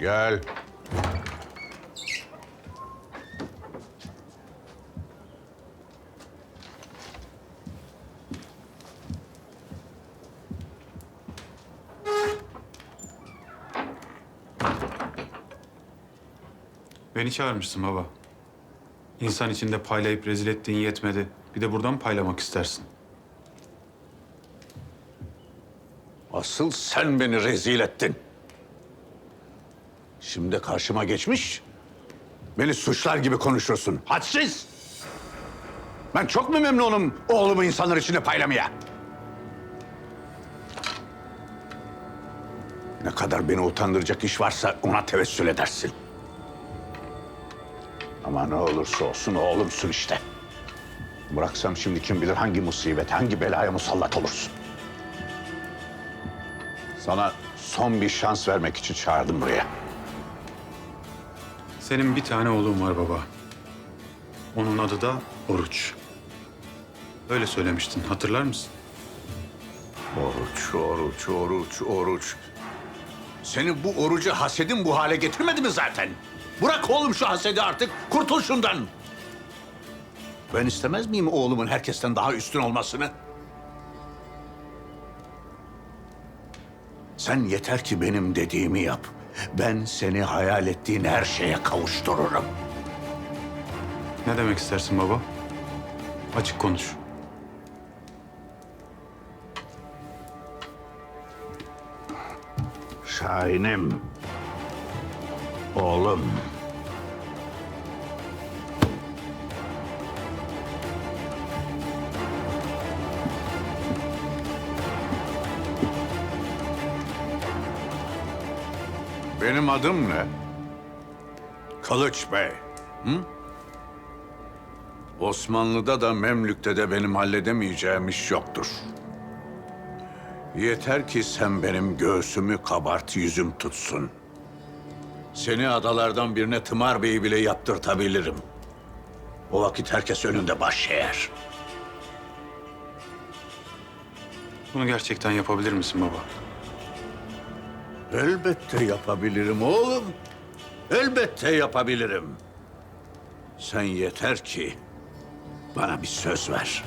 Gel. Beni çağırmışsın baba. İnsan içinde paylayıp rezil ettiğin yetmedi. Bir de buradan paylamak istersin. Asıl sen beni rezil ettin. Şimdi karşıma geçmiş. Beni suçlar gibi konuşuyorsun. Hadsiz. Ben çok mu memnunum oğlumu insanlar içinde paylamaya? Ne kadar beni utandıracak iş varsa ona tevessül edersin. Ama ne olursa olsun oğlumsun işte. Bıraksam şimdi kim bilir hangi musibet, hangi belaya musallat olursun. Sana son bir şans vermek için çağırdım buraya. Senin bir tane oğlun var baba. Onun adı da Oruç. Öyle söylemiştin, hatırlar mısın? Oruç, oruç, oruç, oruç. Seni bu orucu hasedin bu hale getirmedi mi zaten? Bırak oğlum şu hasedi artık, kurtul şundan. Ben istemez miyim oğlumun herkesten daha üstün olmasını? Sen yeter ki benim dediğimi yap. Ben seni hayal ettiğin her şeye kavuştururum. Ne demek istersin baba? Açık konuş. Şahinim. Oğlum. Benim adım ne? Kılıç Bey. Hı? Osmanlı'da da Memlük'te de benim halledemeyeceğim iş yoktur. Yeter ki sen benim göğsümü kabart, yüzüm tutsun. Seni adalardan birine Tımar Bey'i bile yaptırtabilirim. O vakit herkes önünde baş eğer. Bunu gerçekten yapabilir misin baba? Elbette yapabilirim oğlum. Elbette yapabilirim. Sen yeter ki bana bir söz ver.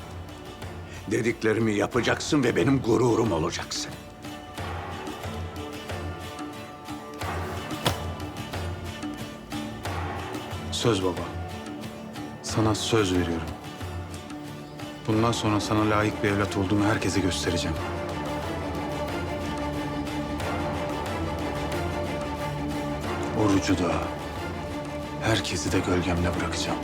Dediklerimi yapacaksın ve benim gururum olacaksın. Söz baba. Sana söz veriyorum. Bundan sonra sana layık bir evlat olduğumu herkese göstereceğim. Orucu da, herkesi de gölgemle bırakacağım.